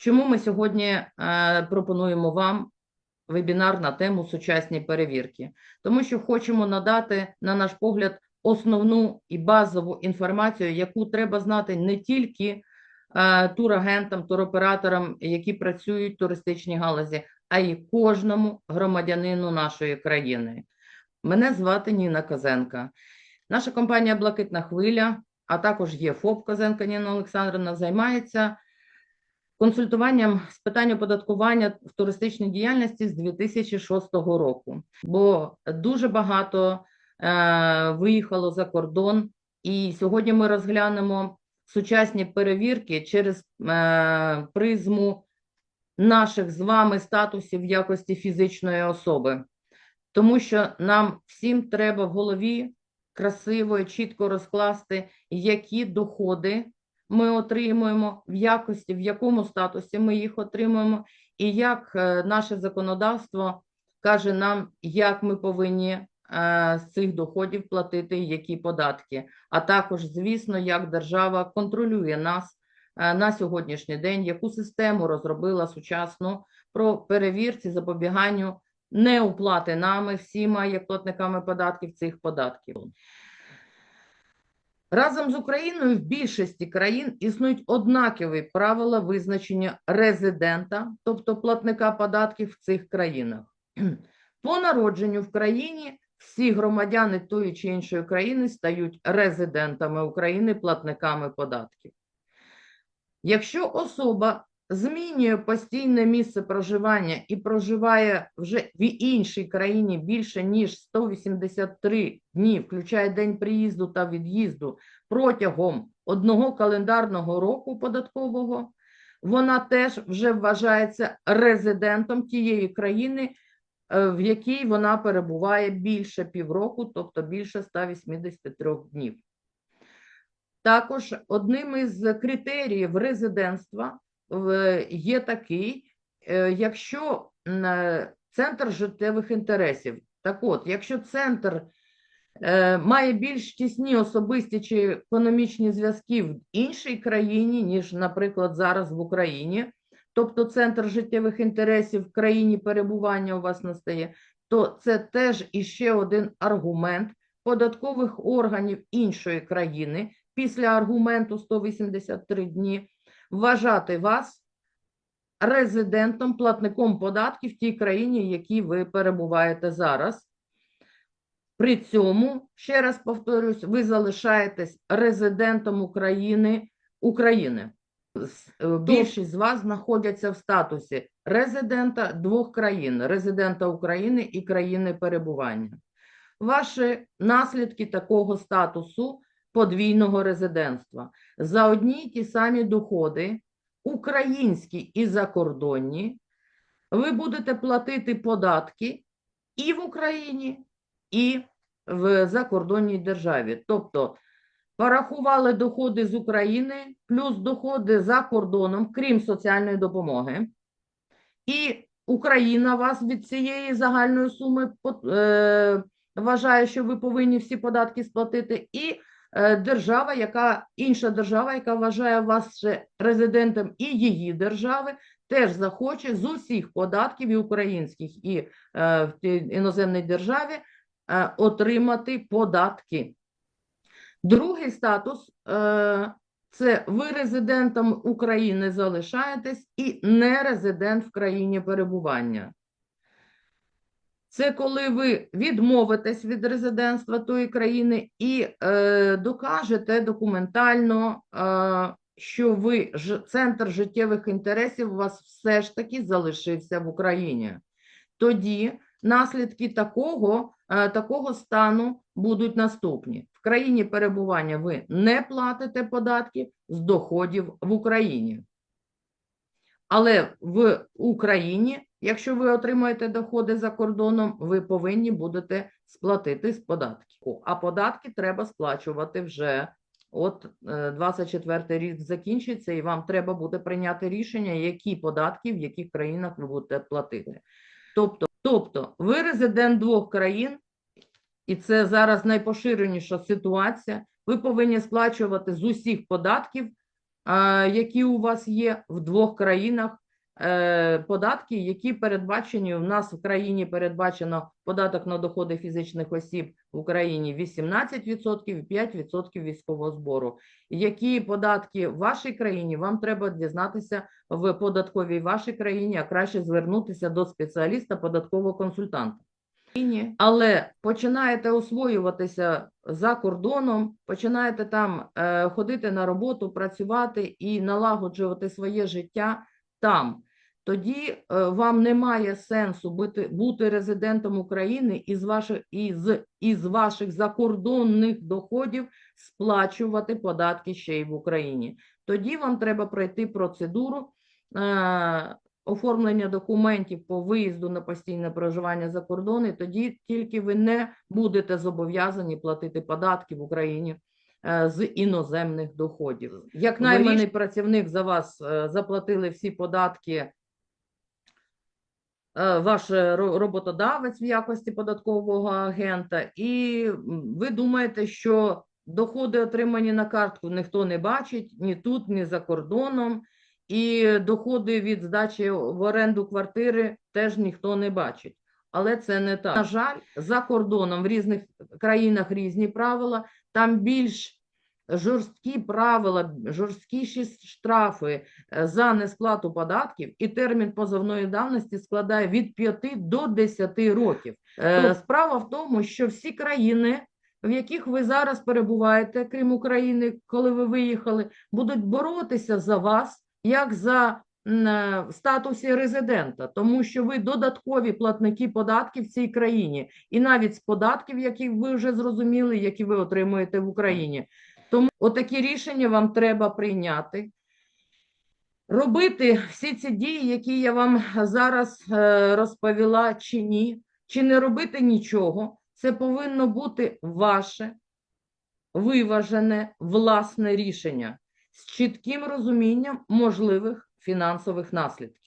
Чому ми сьогодні е, пропонуємо вам вебінар на тему сучасні перевірки? Тому що хочемо надати, на наш погляд, основну і базову інформацію, яку треба знати не тільки е, турагентам, туроператорам, які працюють в туристичній галузі, а й кожному громадянину нашої країни. Мене звати Ніна Козенка. Наша компанія Блакитна хвиля, а також є ФОП Козенка Ніна Олександрівна, займається консультуванням з питань оподаткування в туристичній діяльності з 2006 року. Бо дуже багато е, виїхало за кордон, і сьогодні ми розглянемо сучасні перевірки через е, призму наших з вами статусів в якості фізичної особи. Тому що нам всім треба в голові красиво і чітко розкласти, які доходи ми отримуємо, в якості, в якому статусі ми їх отримуємо, і як е, наше законодавство каже нам, як ми повинні е, з цих доходів платити які податки, а також, звісно, як держава контролює нас е, на сьогоднішній день, яку систему розробила сучасну про перевірці запобіганню неуплати нами всіма як платниками податків цих податків. Разом з Україною в більшості країн існують однакові правила визначення резидента, тобто платника податків в цих країнах. По народженню в країні всі громадяни тої чи іншої країни стають резидентами України, платниками податків. Якщо особа змінює постійне місце проживання і проживає вже в іншій країні більше ніж 183 дні, включає день приїзду та від'їзду протягом одного календарного року податкового, вона теж вже вважається резидентом тієї країни, е, в якій вона перебуває більше півроку, тобто більше 183 днів. Також одним із критеріїв резидентства є такий, е, якщо е, центр життєвих інтересів. Так от, якщо центр е, має більш тісні особисті чи економічні зв'язки в іншій країні, ніж, наприклад, зараз в Україні, тобто центр життєвих інтересів в країні перебування у вас настає, то це теж іще один аргумент податкових органів іншої країни після аргументу 183 дні вважати вас резидентом, платником податків в тій країні, в якій ви перебуваєте зараз. При цьому, ще раз повторюсь, ви залишаєтесь резидентом України України. Е, Більшість з вас знаходяться в статусі резидента двох країн: резидента України і країни перебування. Ваші наслідки такого статусу подвійного резидентства за одні й ті самі доходи, українські і закордонні, ви будете платити податки і в Україні, і в закордонній державі. Тобто порахували доходи з України плюс доходи за кордоном, крім соціальної допомоги. І Україна вас від цієї загальної суми е, вважає, що ви повинні всі податки сплатити, і держава, яка інша держава, яка вважає вас резидентом і її держави, теж захоче з усіх податків і українських, і е, в іноземній державі е, отримати податки. Другий статус е, це ви резидентом України залишаєтесь і не резидент в країні перебування. Це коли ви відмовитесь від резидентства тої країни і е, докажете документально, е, що ви ж, центр життєвих інтересів у вас все ж таки залишився в Україні. Тоді наслідки такого, е, такого стану будуть наступні. В країні перебування ви не платите податків з доходів в Україні. Але в Україні, якщо ви отримаєте доходи за кордоном, ви повинні будете сплатити з податків. А податки треба сплачувати вже. От е, 24 рік закінчиться, і вам треба буде прийняти рішення, які податки в яких країнах ви будете платити. Тобто, тобто ви резидент двох країн, і це зараз найпоширеніша ситуація. Ви повинні сплачувати з усіх податків які у вас є в двох країнах. Е, Податки, які передбачені у нас в країні передбачено податок на доходи фізичних осіб в Україні 18% і 5% військового збору. Які податки в вашій країні вам треба дізнатися в податковій вашій країні, а краще звернутися до спеціаліста податкового консультанта. Але починаєте освоюватися за кордоном, починаєте там е, ходити на роботу, працювати і налагоджувати своє життя там. Тоді е, вам немає сенсу бути, бути резидентом України із ваших, із, із ваших закордонних доходів сплачувати податки ще й в Україні. Тоді вам треба пройти процедуру е, оформлення документів по виїзду на постійне проживання за кордон, і тоді тільки ви не будете зобов'язані платити податки в Україні е, з іноземних доходів. Як найманий працівник за вас е, заплатили всі податки ваш е, роботодавець в якості податкового агента, і ви думаєте, що доходи, отримані на картку, ніхто не бачить ні тут, ні за кордоном, і доходи від здачі в оренду квартири теж ніхто не бачить. Але це не так. На жаль, за кордоном в різних країнах різні правила, там більш жорсткі правила, жорсткіші штрафи е, за несплату податків, і термін позовної давності складає від 5 до 10 років. Е, Справа в тому, що всі країни, в яких ви зараз перебуваєте, крім України, коли ви виїхали, будуть боротися за вас як за е, в статусі резидента, тому що ви додаткові платники податків в цій країні, і навіть з податків, які ви вже зрозуміли, які ви отримуєте в Україні. Тому отакі рішення вам треба прийняти. Робити всі ці дії, які я вам зараз е, розповіла, чи ні, чи не робити нічого, це повинно бути ваше виважене власне рішення з чітким розумінням можливих фінансових наслідків.